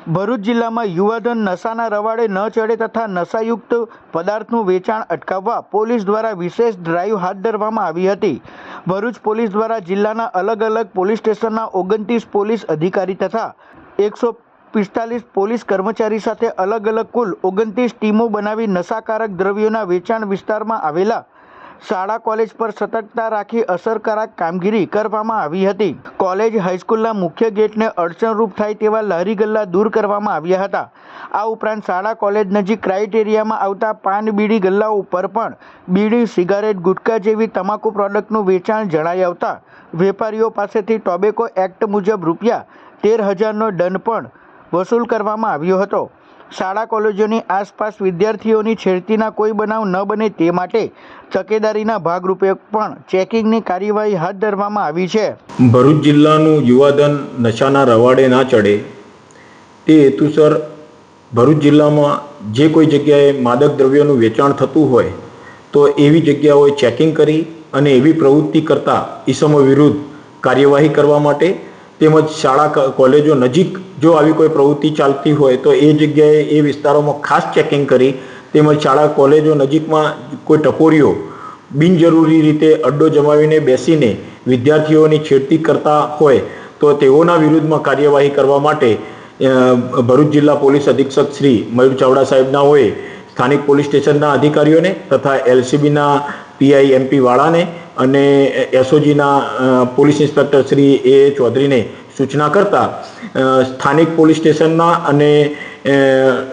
ભરૂચ જિલ્લામાં યુવાધન નશાના રવાડે ન ચડે તથા નશાયુક્ત પદાર્થનું વેચાણ અટકાવવા પોલીસ દ્વારા વિશેષ ડ્રાઈવ હાથ ધરવામાં આવી હતી. ભરૂચ પોલીસ દ્વારા જિલ્લાના અલગ અલગ પોલીસ સ્ટેશનના ઓગણત્રીસ પોલીસ અધિકારી તથા એકસો પિસ્તાલીસ પોલીસ કર્મચારી સાથે અલગ અલગ કુલ ઓગણત્રીસ ટીમો બનાવી નશાકારક દ્રવ્યોના વેચાણ વિસ્તારમાં આવેલા શાળા કોલેજ પર સતર્કતા રાખી અસરકારક કામગીરી કરવામાં આવી હતી. કોલેજ હાઈસ્કૂલના મુખ્ય ગેટને અડચણરૂપ થાય તેવા લહેરી ગલ્લા દૂર કરવામાં આવ્યા હતા. આ ઉપરાંત શાળા કોલેજ નજીક ક્રાઇટેરિયામાં આવતા પાન બીડી ગલ્લાઓ ઉપર પણ બીડી, સિગારેટ ગુટખા જેવી તમાકુ પ્રોડક્ટનું વેચાણ જણાઈ આવતા વેપારીઓ પાસેથી ટોબેકો એક્ટ મુજબ રૂપિયા તેર હજારનો દંડ પણ વસૂલ કરવામાં આવ્યો હતો. શાળા કોલેજોની આસપાસ વિદ્યાર્થીઓની છેડતીના કોઈ બનાવ ન બને તે માટે તકેદારીના ભાગરૂપે પણ ચેકિંગની કાર્યવાહી હાથ ધરવામાં આવી છે. ભરૂચ જિલ્લાનું યુવાધન નશાના રવાડે ના ચડે તે હેતુસર ભરૂચ જિલ્લામાં જે કોઈ જગ્યાએ માદક દ્રવ્યોનું વેચાણ થતું હોય તો એવી જગ્યાઓએ ચેકિંગ કરી અને એવી પ્રવૃત્તિ કરતા ઈસમો વિરુદ્ધ કાર્યવાહી કરવા માટે તેમજ શાળા કોલેજો નજીક જો આવી કોઈ પ્રવૃત્તિ ચાલતી હોય તો એ જગ્યાએ એ વિસ્તારોમાં ખાસ ચેકિંગ કરી તેમજ શાળા, કોલેજો નજીકમાં કોઈ ટપોરીઓ બિનજરૂરી રીતે અડ્ડો જમાવીને બેસીને વિદ્યાર્થીઓની છેડતી કરતા હોય તો તેઓના વિરુદ્ધમાં કાર્યવાહી કરવા માટે ભરૂચ જિલ્લા પોલીસ અધિક્ષક શ્રી મયુર ચાવડા સાહેબના હોય, સ્થાનિક પોલીસ સ્ટેશનના અધિકારીઓને તથા એલસીબીના પીઆઈ એમપી વાળાને અને એસઓજીના પોલીસ ઇન્સ્પેક્ટર શ્રી એ ચૌધરીને સૂચના કરતા સ્થાનિક પોલીસ સ્ટેશનના અને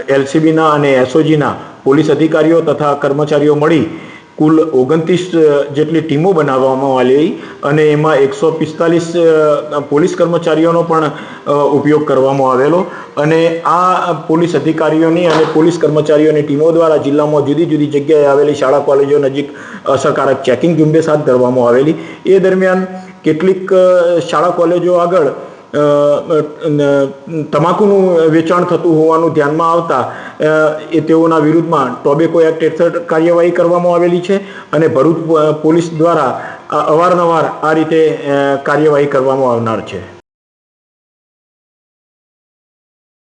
એલસીબીના અને એસઓજીના પોલીસ અધિકારીઓ તથા કર્મચારીઓ મળી કુલ ઓગણત્રીસ જેટલી ટીમો બનાવવામાં આવી અને એમાં એકસો પિસ્તાલીસ પોલીસ કર્મચારીઓનો પણ ઉપયોગ કરવામાં આવેલો અને આ પોલીસ અધિકારીઓની અને પોલીસ કર્મચારીઓની ટીમો દ્વારા જિલ્લામાં જુદી જુદી જગ્યાએ આવેલી શાળા, કોલેજો નજીક અસરકારક ચેકિંગ ઝુંબેશ હાથ ધરવામાં આવેલી. એ દરમિયાન કેટલીક શાળા, કોલેજો આગળ તમાકુનું વેચાણ થતું હોવાનું ધ્યાનમાં આવતા એ તેઓના વિરુદ્ધમાં ટોબેકો એક્ટ હેઠળ કાર્યવાહી કરવામાં આવેલી છે અને ભરૂચ પોલીસ દ્વારા અવારનવાર આ રીતે કાર્યવાહી કરવામાં આવનાર છે.